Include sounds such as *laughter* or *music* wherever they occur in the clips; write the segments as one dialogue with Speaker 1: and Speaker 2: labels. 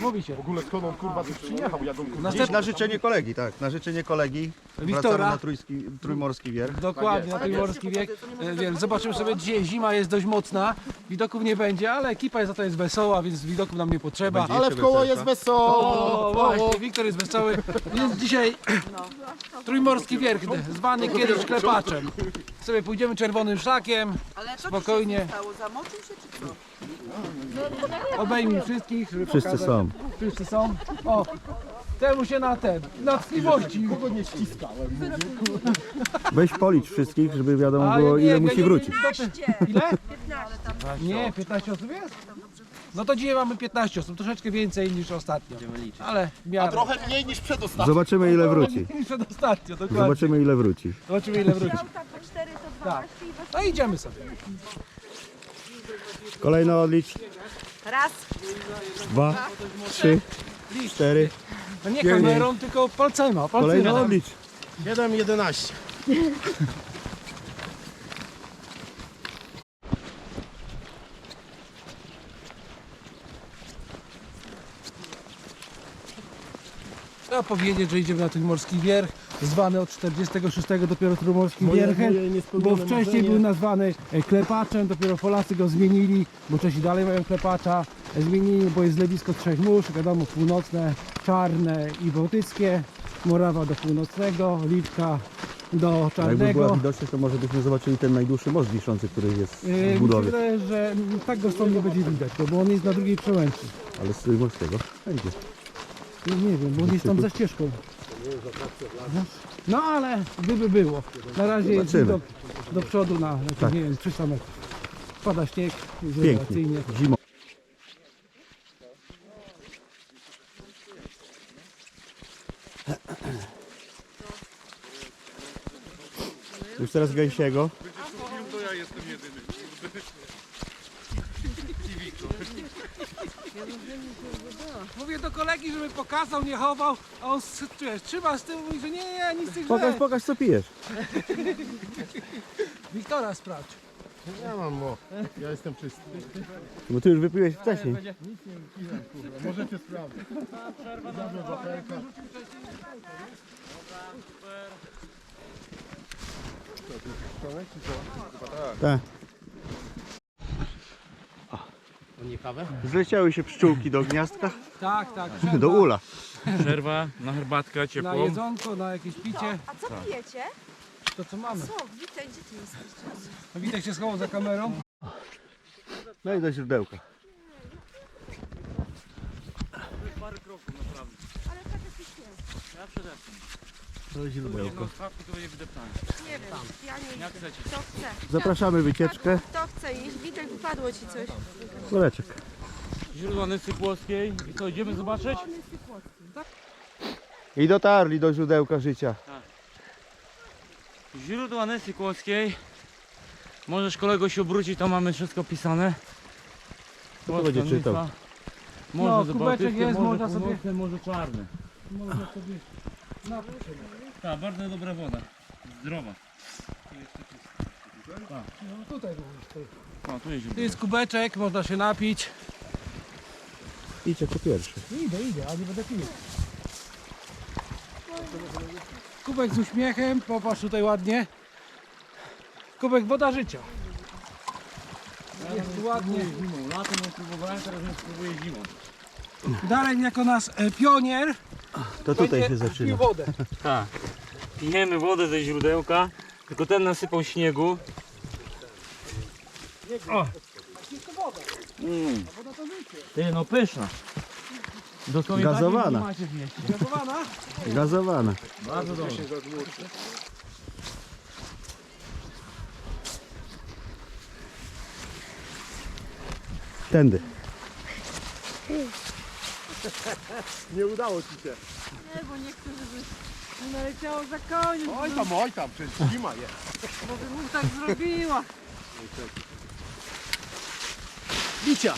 Speaker 1: Mówi się.
Speaker 2: W ogóle skąd on kurwa tu przyjechał? Jak on kurwa...
Speaker 3: Na życzenie kolegi, tak. Na życzenie kolegi.
Speaker 1: Wiktora.
Speaker 3: Wracamy na trójski, trójmorski wierch.
Speaker 1: Dokładnie, na trójmorski wiek. E, Wiem, zobaczymy sobie dzisiaj, zima jest dość mocna, widoków nie będzie, ale ekipa jest za to jest wesoła, więc widoków nam nie potrzeba.
Speaker 3: Będzie.
Speaker 2: Ale w koło jest
Speaker 1: O,
Speaker 2: wesoło!
Speaker 1: właśnie, Wiktor jest wesoły, więc dzisiaj *clears throat* trójmorski wierch, zwany kiedyś klepaczem. Sobie pójdziemy czerwonym szlakiem,
Speaker 4: Ale co
Speaker 1: Spokojnie.
Speaker 4: się stało? Zamoczył się czy?
Speaker 1: Obejmij wszystkich, żeby
Speaker 3: Wszyscy
Speaker 1: pokazać.
Speaker 3: są.
Speaker 1: Wszyscy są. O, temu się na ten, na tkliwości.
Speaker 2: nie ściskałem.
Speaker 3: Weź policz wszystkich, żeby wiadomo
Speaker 1: Ale
Speaker 3: było
Speaker 1: nie,
Speaker 3: ile musi wrócić.
Speaker 1: Ile? Nie, 15 osób jest? No to dzisiaj mamy 15 osób, troszeczkę więcej niż ostatnio. Ale w miarę.
Speaker 2: Trochę mniej niż przedostatni.
Speaker 3: Zobaczymy ile wróci.
Speaker 1: Ostatnio, dokładnie.
Speaker 3: Zobaczymy ile wróci.
Speaker 1: Zobaczymy ile wróci.
Speaker 5: Tak, po 4 to. 12 i
Speaker 1: No idziemy sobie.
Speaker 3: Kolejno odlicz.
Speaker 4: Raz.
Speaker 3: Dwa, trzy, cztery.
Speaker 1: No nie
Speaker 3: Pięknie.
Speaker 1: kamerą, tylko palcema.
Speaker 3: Kolejno
Speaker 1: palcema.
Speaker 3: odlicz.
Speaker 2: 7, 11.
Speaker 1: Trzeba powiedzieć, że idziemy na Trójmorski Wierch, zwany od 46 dopiero Trójmorskim
Speaker 2: Moje-
Speaker 1: Wierchem,
Speaker 2: moje niespełnione
Speaker 1: bo wcześniej
Speaker 2: marzenie.
Speaker 1: był nazwany e, Klepaczem, dopiero Polacy go zmienili, bo Czesi dalej mają Klepacza, e, zmienili, bo jest zlewisko trzech mórz, wiadomo, północne, czarne i bałtyckie, Morawa do północnego, Liczka do
Speaker 3: Jakby była
Speaker 1: czarnego.
Speaker 3: widoczność, to może byśmy zobaczyli ten najdłuższy most wiszący, który jest
Speaker 1: E,
Speaker 3: w
Speaker 1: Mi się
Speaker 3: budowie.
Speaker 1: wydaje, że mm, tak go stąd nie będzie widać, bo on jest na drugiej przełęczy.
Speaker 3: Ale z trójmorskiego. Będzie.
Speaker 1: Nie, nie wiem, bo on jest tam za ścieżką. No ale gdyby było. Na razie jest
Speaker 3: Zobaczymy.
Speaker 1: widok do przodu na jakieś,
Speaker 3: Tak.
Speaker 1: nie wiem, 300 metrów. Pada śnieg, jest
Speaker 3: Pięknie.
Speaker 1: rewelacyjnie.
Speaker 3: Zimą. Już teraz gęsiego.
Speaker 1: Mówię do kolegi, żeby pokazał, nie chował, a on s- czujesz, trzyma z tyłu mówi, że nie, nie, nic z tych
Speaker 3: Pokaż,
Speaker 1: rzeczy.
Speaker 3: pokaż co pijesz. *laughs*
Speaker 1: Wiktora sprawdź.
Speaker 2: Ja mam mo. Ja jestem czysty.
Speaker 3: Bo ty już wypiłeś wcześniej.
Speaker 2: Możecie sprawdzić. Zabiorę wafelka.
Speaker 3: Tak. Zleciały się pszczółki do gniazdka.
Speaker 1: Tak, tak. *laughs*
Speaker 3: Do ula.
Speaker 6: Przerwa na herbatkę
Speaker 1: Na
Speaker 6: ciepłą.
Speaker 1: jedzonko, na jakieś picie,
Speaker 5: A co pijecie?
Speaker 1: to co mamy.
Speaker 5: Co? Witaj, gdzie ty jesteś?
Speaker 1: No, Witek się schował za kamerą.
Speaker 3: No i do źródełka. Do źródełka.
Speaker 6: To będzie wydeptane.
Speaker 5: Nie wiem, ja nie
Speaker 6: Jak
Speaker 5: idę.
Speaker 6: chcecie.
Speaker 5: Kto chce?
Speaker 3: Zapraszamy wycieczkę.
Speaker 5: Kto chce iść? Witek, wypadło ci coś.
Speaker 3: Woreczek.
Speaker 6: Źródła Nysy Płockiej. I co, idziemy zobaczyć?
Speaker 3: I dotarli do źródełka życia.
Speaker 6: Źródła Nysy Kłodzkiej. Możesz kolego się obrócić, tam mamy wszystko pisane.
Speaker 3: Kto to będzie czytał?
Speaker 6: Morze
Speaker 1: No,
Speaker 6: no,
Speaker 1: kubeczek jest,
Speaker 6: morze
Speaker 1: można sobie-
Speaker 6: morze czarne.
Speaker 1: Można sobie napić się.
Speaker 6: Tak, bardzo dobra woda. Zdrowa.
Speaker 1: No tutaj również.
Speaker 6: Tu jest
Speaker 1: kubeczek, można się napić.
Speaker 3: Idź jako pierwszy.
Speaker 1: Idę, idę, ale nie będę pił. Kubek z uśmiechem, popatrz tutaj ładnie. Kubek woda życia. Jest ładnie.
Speaker 6: Zimą. Latem nie próbowałem, teraz nie spróbuję zimą.
Speaker 1: Darek jako nasz e, pionier
Speaker 3: To tutaj
Speaker 1: będzie
Speaker 3: się zaczyna.
Speaker 1: pił wodę. *laughs*
Speaker 6: Tak. Pijemy wodę ze źródełka, tylko ten nasypał śniegu. O! Mm. Ty, no pyszna. Dosłownie
Speaker 3: Gazowana.
Speaker 6: takiej nie macie w mieście.
Speaker 1: Gotowana?
Speaker 3: Gazowana.
Speaker 6: Bardzo dobrze.
Speaker 3: Tędy.
Speaker 2: Nie udało ci się.
Speaker 5: Nie, bo niektórzy by naleciało za koniec,
Speaker 2: Oj tam, oj tam, przecież zima jest.
Speaker 5: bo bym mu tak zrobiła.
Speaker 2: Bicia.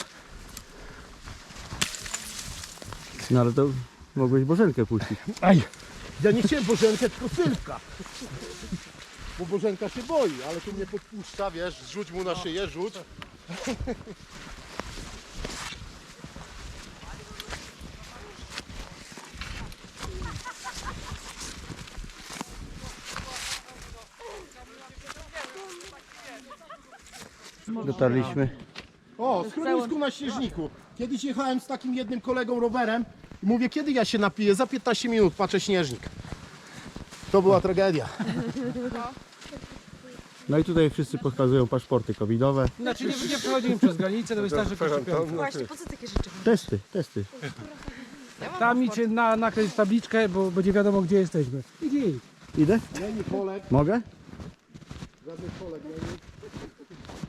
Speaker 3: No ale to mogłeś Bożenkę puścić.
Speaker 2: Aj! Ja nie chciałem Bożenkę, tylko Sylwka. Bo Bożenka się boi, ale tu mnie podpuszcza, wiesz, rzuć mu na szyję, rzuć.
Speaker 3: Dotarliśmy.
Speaker 2: O, schronisku na śnieżniku. Kiedyś jechałem z takim jednym kolegą rowerem i mówię, kiedy ja się napiję? Za 15 minut, patrzę śnieżnik. To była tragedia.
Speaker 3: No i tutaj wszyscy pokazują paszporty covidowe.
Speaker 1: Znaczy nie, nie przechodzimy przez granicę, to wystarczy szczepionka.
Speaker 4: Właśnie, po co takie rzeczy?
Speaker 3: Testy, testy.
Speaker 1: Tam idźcie na, nakreślić tabliczkę, bo będzie wiadomo gdzie jesteśmy. Idź, idź.
Speaker 3: Idę?
Speaker 2: Ja nie Polek,
Speaker 3: Mogę?
Speaker 2: żadnych Polek, ja nie.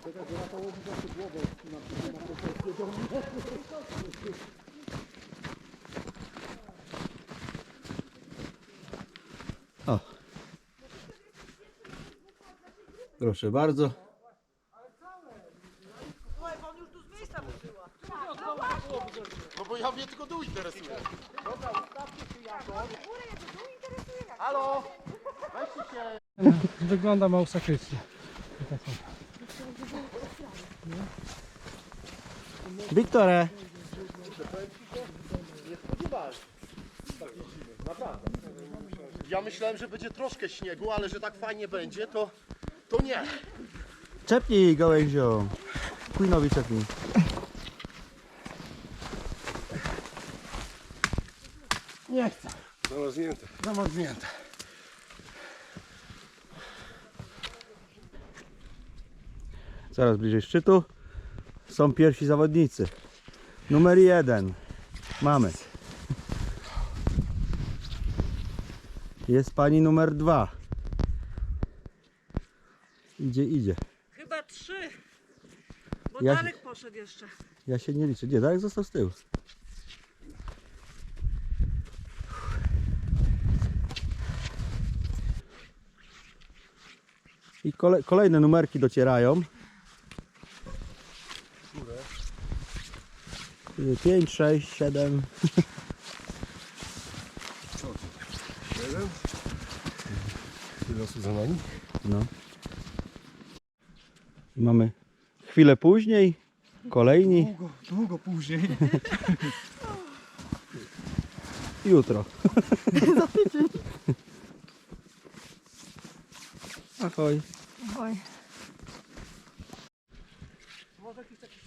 Speaker 2: Czekaj, że Rafałowi zawsze głowę na, na konferencję do mnie.
Speaker 3: O. Proszę bardzo.
Speaker 2: No bo ja mnie tylko dół interesuje. Dobra, ustawcie się jakoś. Halo? Weźcie się.
Speaker 1: Wygląda mał sakrystia.
Speaker 3: Wiktorę!
Speaker 2: Ja myślałem, że będzie troszkę śniegu, ale że tak fajnie będzie, to, to nie.
Speaker 3: Czepnij gałęzią. Queenowi czepnij.
Speaker 2: Nie chcę. Zamarznięte. Zamarznięte.
Speaker 3: Coraz bliżej szczytu. Są pierwsi zawodnicy. Numer jeden. Mamy. Jest pani numer dwa. Idzie, idzie.
Speaker 5: Chyba trzy. Bo
Speaker 3: Ja-
Speaker 5: Darek poszedł jeszcze.
Speaker 3: Ja się nie liczę. Nie, Darek został z tyłu. I kole, kolejne numerki docierają. 5, 6, 7.
Speaker 2: Osób za nami?
Speaker 3: No. I mamy chwilę później. Kolejni.
Speaker 1: Długo, długo później. *laughs*
Speaker 3: Jutro. *laughs* Ahoj.
Speaker 4: Oj.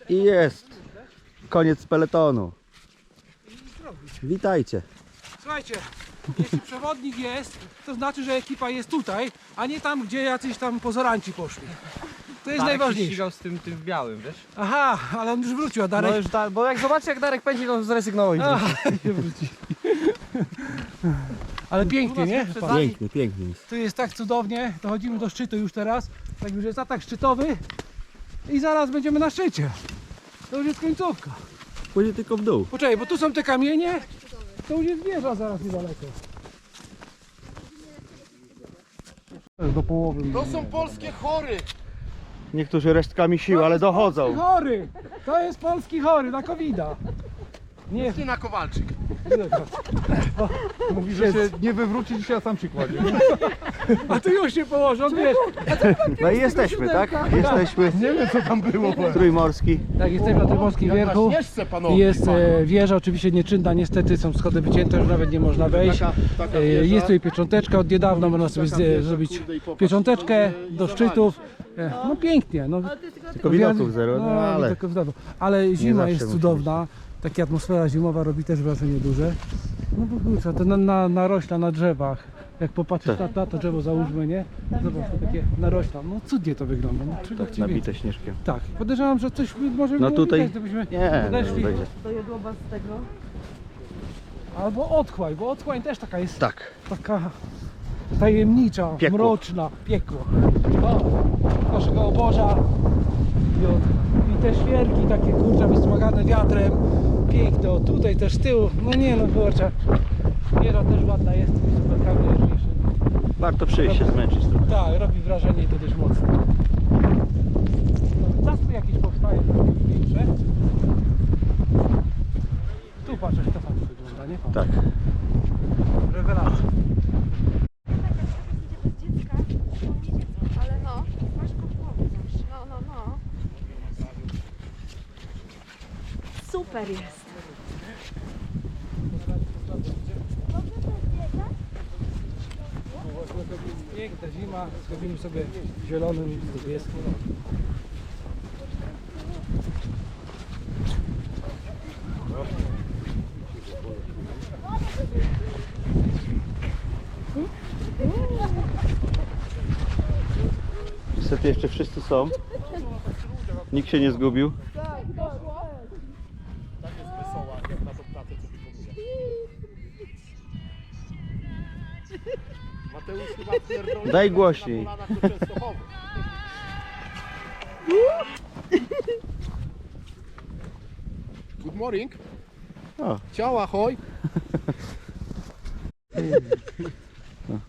Speaker 3: I jest. Koniec peletonu. Witajcie.
Speaker 1: Słuchajcie, jeśli przewodnik jest, to znaczy, że ekipa jest tutaj, a nie tam, gdzie jacyś tam pozoranci poszli. To jest
Speaker 7: Darek się
Speaker 1: najważniejsze.
Speaker 7: ścigał z tym, tym w białym, wiesz?
Speaker 1: Aha, ale on już wrócił, a Darek...
Speaker 7: No już da, bo jak zobaczy jak Darek pędzi, to zrezygnował i
Speaker 1: Aha, nie wróci. Ale pięknie, nie?
Speaker 7: przed.
Speaker 3: Pięknie, pięknie jest.
Speaker 1: Tu jest tak cudownie, dochodzimy do szczytu już teraz, tak już jest atak szczytowy i zaraz będziemy na szczycie. To już jest końcówka.
Speaker 3: Pójdzie tylko w dół.
Speaker 1: Poczekaj, bo tu są te kamienie, to już jest wieża zaraz niedaleko. Do połowy.
Speaker 2: To są polskie chory.
Speaker 3: Niektórzy resztkami sił, ale dochodzą.
Speaker 1: Chory! To jest polski chory na covid Nie,
Speaker 2: na Kowalczyk.
Speaker 1: mówi, że się
Speaker 8: nie wywróci dzisiaj, sam się kładzie.
Speaker 1: A tu już się położą, wiesz.
Speaker 3: No i jesteśmy, tak? Jesteśmy.
Speaker 2: Nie wiem co tam było.
Speaker 3: Trójmorski.
Speaker 1: Tak, jesteśmy na
Speaker 2: na
Speaker 1: wierchu. I jest e, wieża oczywiście nieczynna, niestety są schody wycięte, już nawet nie można wejść.
Speaker 2: Taka, taka
Speaker 1: E,
Speaker 2: wieża.
Speaker 1: Jest tutaj piecząteczka od niedawna, można sobie
Speaker 2: Taka
Speaker 1: zje-
Speaker 2: wieża,
Speaker 1: zrobić
Speaker 2: kurde, i popatrz,
Speaker 1: piecząteczkę do szczytów. E, No pięknie, no
Speaker 3: Tylko widoków zero, no
Speaker 1: No,
Speaker 3: ale
Speaker 1: widoków zero. Ale zima
Speaker 3: zawsze
Speaker 1: jest
Speaker 3: musi
Speaker 1: cudowna. Taka atmosfera zimowa robi też wrażenie duże. No bo kurczę, to na, na, narośla na drzewach. Jak popatrzysz na, na to drzewo załóżmy, nie? Zobacz, to takie narośla. No cudnie to wygląda. No, czego
Speaker 3: tak nabite śnieżkiem.
Speaker 1: Tak, podejrzewam, że coś może
Speaker 3: No
Speaker 1: było
Speaker 3: tutaj-
Speaker 1: widać, gdybyśmy
Speaker 3: Nie, no,
Speaker 1: podeszli.
Speaker 3: będzie.
Speaker 5: Do jodłoba z tego.
Speaker 1: Albo otchłań, bo otchłań też taka jest
Speaker 3: Tak.
Speaker 1: taka tajemnicza,
Speaker 3: Piekło.
Speaker 1: mroczna, piekło. O, naszego oboża. I, od, I te świerki takie kurczę wysmagane wiatrem. Piękne, o tutaj też z tyłu. No nie no kurczę. Wieża też ładna jest, super kamień.
Speaker 3: Warto przyjść się zmęczyć trochę.
Speaker 1: Tak, robi wrażenie i to dość mocne. No, Zaspy jakieś powstają większe. Tu patrz, jak to fajnie wygląda, nie? Patrz.
Speaker 3: Tak.
Speaker 1: Rewelacja.
Speaker 4: Ale no,
Speaker 1: klima, zrobimy sobie zielonym, niebieskim.
Speaker 3: Niestety jeszcze wszyscy są. Nikt się nie zgubił.
Speaker 2: Pierdolę.
Speaker 3: Daj głośniej.
Speaker 2: Na kolanach do Częstochowy. Good morning.
Speaker 3: O.
Speaker 2: Ciao, ahoj.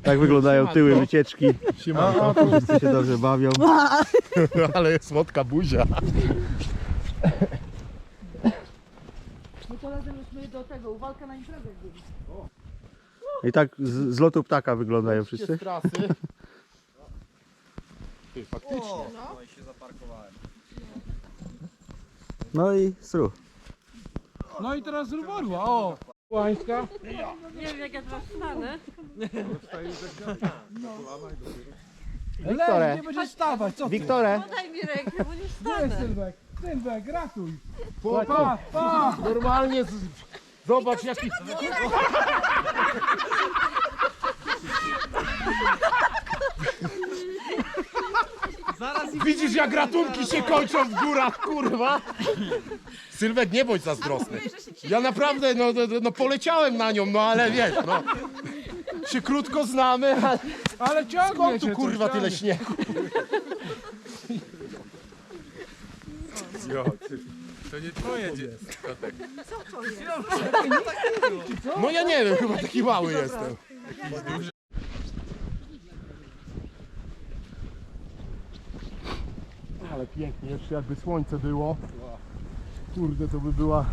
Speaker 3: Tak wyglądają tyły wycieczki.
Speaker 2: Siemanko.
Speaker 3: Wszyscy się dobrze bawią. *laughs*
Speaker 2: Ale jest słodka buzia.
Speaker 5: My to razem myśmy do tego, walka na imprezę byli.
Speaker 3: I tak z, z lotu ptaka wyglądają wszyscy.
Speaker 2: Z trasy. Ty, faktycznie.
Speaker 7: No i się zaparkowałem.
Speaker 3: No i stru.
Speaker 1: No i teraz z Ruborła, o! Łańska.
Speaker 5: Nie wiem jak ja teraz wstanę.
Speaker 1: Leż, nie będziesz stawać, co ty?
Speaker 2: Wiktorę,
Speaker 5: Podaj mi rękę, bo nie
Speaker 1: Nie,
Speaker 5: wstanę.
Speaker 1: Sylwek, Sylwek, ratuj. Pa, pa.
Speaker 2: normalnie z... zobacz jaki... *laughs* Widzisz jak ratunki się kończą w górach, kurwa? Sylwek, nie bądź zazdrosny. Ja naprawdę, no, no, no poleciałem na nią, no ale wiesz, no. Się krótko znamy, a
Speaker 1: Ale ciągnie
Speaker 2: skąd tu kurwa tyle śniegu? No ja nie wiem, chyba taki mały jestem. Ale pięknie, jeszcze jakby słońce było. Kurde, to by była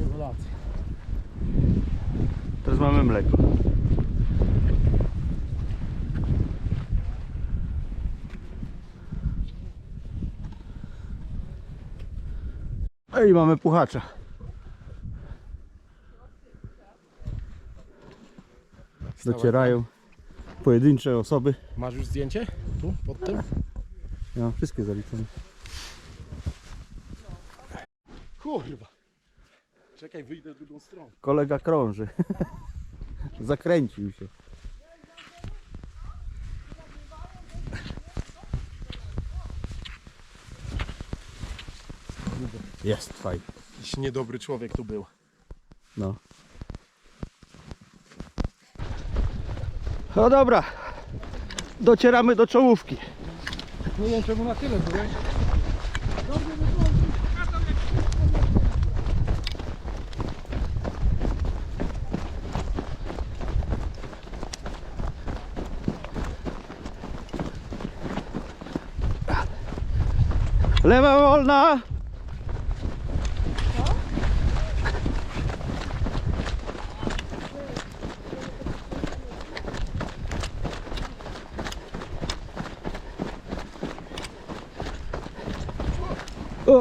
Speaker 2: rewelacja.
Speaker 3: Teraz mamy mleko. Ej, mamy puchacza. Docierają pojedyncze osoby.
Speaker 2: Masz już zdjęcie? Tu, pod tym?
Speaker 3: Ja mam wszystkie zaliczone.
Speaker 2: Kurwa. Czekaj, wyjdę w drugą stronę.
Speaker 3: Kolega krąży. *laughs* Zakręcił się. Jest fajnie.
Speaker 2: Jakiś niedobry człowiek tu był.
Speaker 3: No. No dobra. Docieramy do czołówki.
Speaker 1: Nie wiem czemu na tyle byłeś.
Speaker 3: Lewa wolna.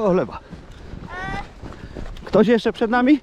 Speaker 3: O, lewa. Ktoś jeszcze przed nami?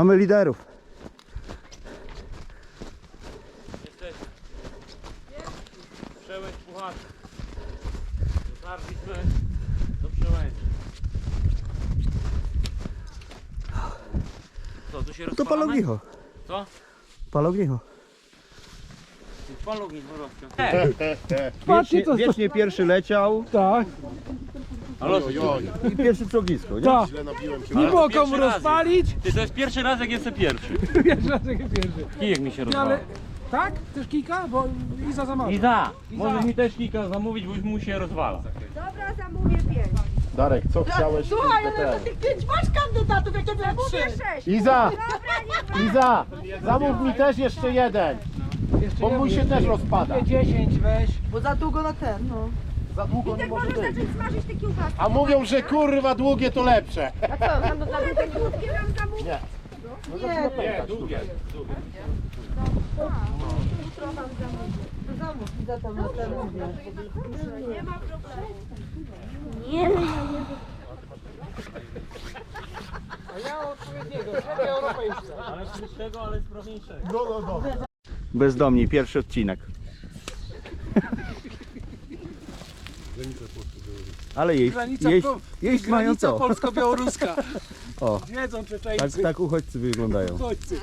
Speaker 3: Mamy liderów.
Speaker 6: Jesteśmy. Przełęcz puchaczy. Dotarliśmy do przełęczy. Co, tu się
Speaker 3: To
Speaker 6: rozpalamy?
Speaker 3: palognicho.
Speaker 6: Co?
Speaker 3: Palognicho.
Speaker 6: Palogni, porostka.
Speaker 1: Patrzcie co
Speaker 3: Wiecznie pierwszy leciał
Speaker 1: Tak,
Speaker 6: Ale
Speaker 2: Oj,
Speaker 3: i pierwszy przy ognisku, nie?
Speaker 1: tak.
Speaker 2: źle nabiłem się.
Speaker 1: Nie
Speaker 6: Ale to pierwszy
Speaker 1: komu
Speaker 6: raz
Speaker 1: rozpalić.
Speaker 6: Ty, to jest pierwszy raz jak jestem pierwszy. *laughs*
Speaker 1: Wiesz, dlaczego pierwszy.
Speaker 6: Kijek mi się
Speaker 1: Nie,
Speaker 6: rozwala.
Speaker 1: ale... Tak? Też kika? Bo Iza zamawia.
Speaker 6: Iza, możesz mi też kilka zamówić, bo już mu się rozwala.
Speaker 4: Dobra, zamówię pięć.
Speaker 2: Darek, co chciałeś?
Speaker 5: Słuchaj, ale do tych pięć masz kandydatów, jak ja miałem
Speaker 4: Zamówię
Speaker 5: trzy.
Speaker 4: sześć.
Speaker 2: Iza!
Speaker 4: Dobra, nie
Speaker 2: Iza! Zamów mi też jeszcze jeden,
Speaker 1: Jeszcze
Speaker 2: bo mój się też rozpada.
Speaker 1: Mówię 10 weź.
Speaker 5: Bo za długo na ten, no.
Speaker 2: Za długo nie
Speaker 4: Tak
Speaker 2: może
Speaker 4: możesz
Speaker 2: być.
Speaker 4: zacząć smażyć te kiełbasy.
Speaker 2: A mówią, że kurwa długie to lepsze.
Speaker 4: A co, na, na, na te krótkie nam zamówić?
Speaker 2: Nie. No zaczyna pękać.
Speaker 6: długie.
Speaker 5: Zamów mi za tam na ten
Speaker 4: Nie ma problemu.
Speaker 6: Ale ale sprawniejszego.
Speaker 2: No, no, no.
Speaker 3: Bezdomni, pierwszy odcinek. Ale jeść,
Speaker 1: Granica,
Speaker 3: jeść,
Speaker 1: po-
Speaker 3: jeść mają
Speaker 1: granica
Speaker 3: co?
Speaker 1: polsko-białoruska. *laughs*
Speaker 3: O,
Speaker 1: Wiedzą
Speaker 3: tak,
Speaker 1: Czeczeńcy,
Speaker 3: tak uchodźcy wyglądają.
Speaker 1: uchodźcy.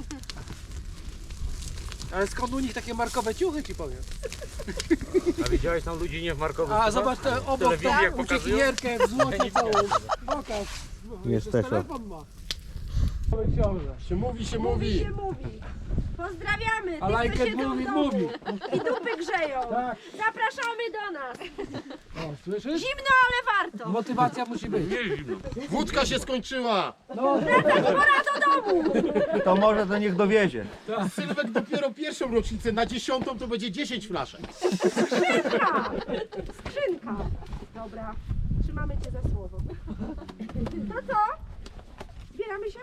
Speaker 1: Ale skąd u nich takie markowe ciuchy ci powiem?
Speaker 6: A widziałeś tam ludzi nie w markowych
Speaker 1: A zobacz te obok
Speaker 6: telewizji
Speaker 1: tam
Speaker 6: jak pokazują?
Speaker 1: uciekinierkę w złocie *laughs* całą. Pokaż.
Speaker 3: Nie
Speaker 1: Jeszcze
Speaker 3: stesza.
Speaker 1: telefon ma. Cały książę.
Speaker 2: Się mówi, się
Speaker 4: Mówi
Speaker 2: mówi.
Speaker 4: się mówi. Pozdrawiamy
Speaker 1: A
Speaker 4: tych, siedzą
Speaker 1: mówi,
Speaker 4: domu
Speaker 1: mówi.
Speaker 4: i dupy grzeją.
Speaker 1: Tak.
Speaker 4: Zapraszamy do nas.
Speaker 1: O, słyszysz?
Speaker 4: Zimno, ale warto.
Speaker 1: Motywacja musi być.
Speaker 2: Wódka się skończyła.
Speaker 1: No,
Speaker 4: Pora do domu.
Speaker 3: To może to niech dowiezie.
Speaker 2: Sylwek dopiero pierwszą rocznicę, na dziesiątą to będzie 10 flaszek.
Speaker 4: Skrzynka. Skrzynka. Dobra, trzymamy cię za słowo. To co? Się?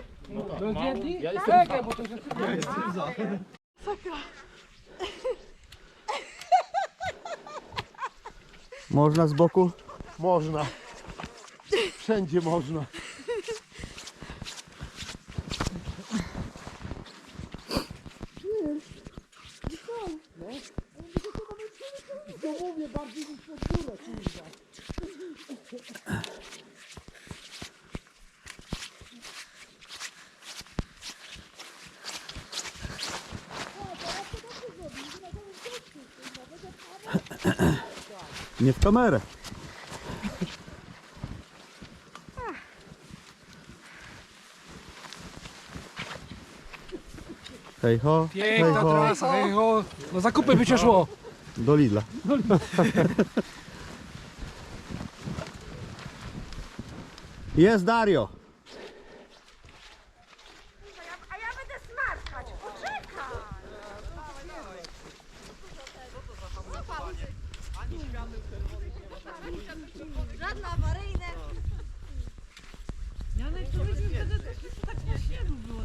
Speaker 1: do dzieci?
Speaker 2: Ja jestem
Speaker 1: Czekaj, bo to się *laughs*
Speaker 3: Można z boku?
Speaker 2: Można. Wszędzie można.
Speaker 3: Nie w kamerę. Hej ho, hej
Speaker 1: Piękna
Speaker 3: ho,
Speaker 1: trasa, hej ho. No zakupy by się szło.
Speaker 3: do Lidla. *laughs* Jest Dario.
Speaker 4: A ja będę smarkać. Poczekaj. Żadne awaryjne.
Speaker 5: Janek, to myśmy wtedy też tak na śniegu było,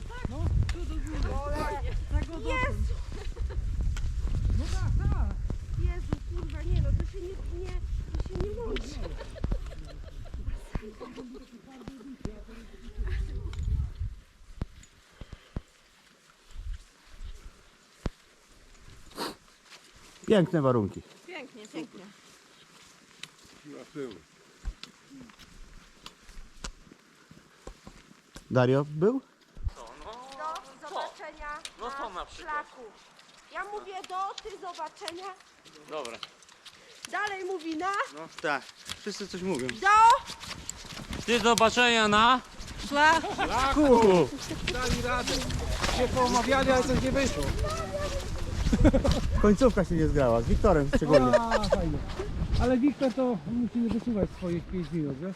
Speaker 5: tak? No, tu do góry. Tak. No tak, tak.
Speaker 4: Jezu, kurwa, nie no, to się nie, nie, to się nie łączy.
Speaker 3: Piękne warunki.
Speaker 4: Pięknie, pięknie.
Speaker 3: Dario był?
Speaker 4: Do zobaczenia
Speaker 6: No to na
Speaker 4: na
Speaker 6: przykład.
Speaker 4: szlaku. Ja mówię do, ty zobaczenia.
Speaker 6: Dobra.
Speaker 4: Dalej mówi na,
Speaker 3: No tak, wszyscy coś mówią.
Speaker 4: do.
Speaker 6: Ty zobaczenia na...
Speaker 1: Dali radę. Się poomawiali, ale coś nie wyszło.
Speaker 3: Końcówka się nie zgrała, z Wiktorem szczególnie.
Speaker 1: A, fajnie. Ale Wiktor to musi nie wysuwać swoich 5 minut, wiesz?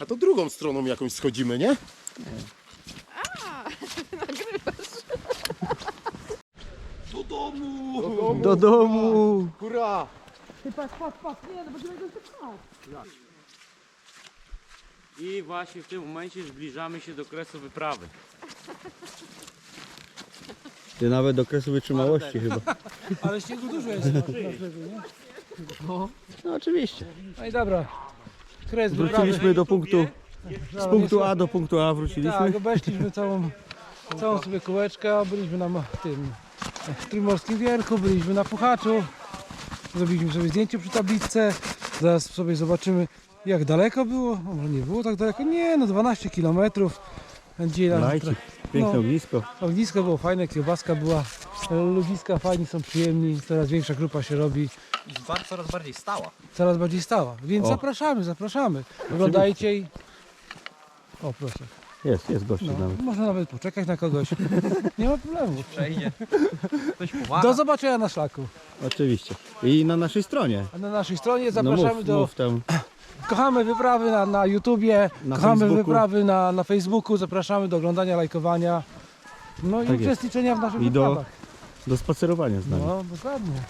Speaker 2: A to drugą stroną jakąś schodzimy, nie? Do domu! Do domu!
Speaker 3: Do domu!
Speaker 2: Hurra!
Speaker 5: Ty patrz, patrz, patrz, nie, no będziemy go tak
Speaker 6: I właśnie w tym momencie zbliżamy się do kresu wyprawy.
Speaker 3: Ty nawet do kresu wytrzymałości chyba.
Speaker 1: Ale śniegu dużo jest na nie?
Speaker 3: No oczywiście.
Speaker 1: No i dobra. Kres.
Speaker 3: Wróciliśmy do punktu, z punktu A do punktu A wróciliśmy.
Speaker 1: Tak, obeszliśmy całą, całą sobie kółeczkę, byliśmy na ma- tym w Trójmorskim Wierchu, byliśmy na Puchaczu, zrobiliśmy sobie zdjęcie przy tabliczce, zaraz sobie zobaczymy jak daleko było, a może nie było tak daleko, nie no 12 km. Dzisiaj nam
Speaker 3: Lajcik, piękne
Speaker 1: No.
Speaker 3: ognisko.
Speaker 1: ognisko było fajne, kiełbaska była, ludziska fajni są przyjemni, coraz większa grupa się robi,
Speaker 7: I coraz bardziej stała.
Speaker 1: coraz bardziej stała, więc
Speaker 3: O.
Speaker 1: zapraszamy, zapraszamy, oglądajcie i... O proszę.
Speaker 3: Jest, jest gościu
Speaker 1: No,
Speaker 3: nawet.
Speaker 1: można nawet poczekać na kogoś. *laughs* Nie ma problemu.
Speaker 7: Przejdzie. Ktoś pomaga.
Speaker 1: Do zobaczenia na szlaku.
Speaker 3: Oczywiście. I na naszej stronie.
Speaker 1: A na naszej stronie
Speaker 3: No
Speaker 1: zapraszamy
Speaker 3: mów,
Speaker 1: do.
Speaker 3: mów tam. *clears throat*
Speaker 1: Kochamy wyprawy na, na YouTubie,
Speaker 3: Na
Speaker 1: kochamy
Speaker 3: Facebooku.
Speaker 1: wyprawy na, na Facebooku, zapraszamy do oglądania, lajkowania. No i
Speaker 3: Tak jest.
Speaker 1: uczestniczenia w naszych
Speaker 3: I do-
Speaker 1: wyprawach.
Speaker 3: Do spacerowania z nami.
Speaker 1: No, dokładnie.